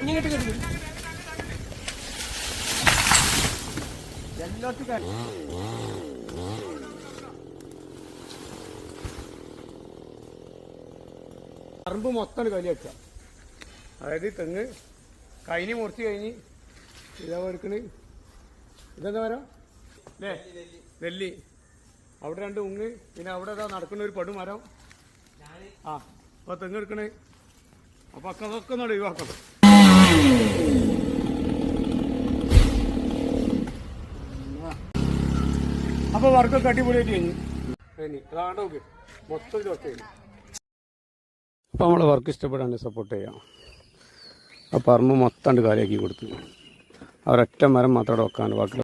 ഇങ്ങോട്ട് പറമ്പ് മൊത്തമാണ് കലി വെച്ച അതായത് തെങ്ങ് കൈനി മുറിച്ച് കഴിഞ്ഞ് ഇതാ ഒരുക്കണ് ഇതെന്താ പറയാ? നെല്ലി. അവിടെ രണ്ട് ഉങ്ങ്. പിന്നെ അവിടെ ഏതാ നടക്കുന്ന ഒരു പടുമരം. ആ അപ്പൊ തെങ്ങ് എടുക്കണേ. അപ്പൊ അക്കൊക്കെ ഒഴിവാക്കണം. അപ്പൊ വർക്കൊക്കെ അടിപൊളിയായിട്ട് കഴിഞ്ഞു. ഇനി അപ്പോൾ നമ്മളെ വർക്ക് ഇഷ്ടപ്പെടാൻ സപ്പോർട്ട് ചെയ്യാം. ആ പറമ്പ് മൊത്തം കാലിയാക്കി കൊടുത്തു. അവരൊറ്റ മരം മാത്രം വെക്കാൻ ബാക്കി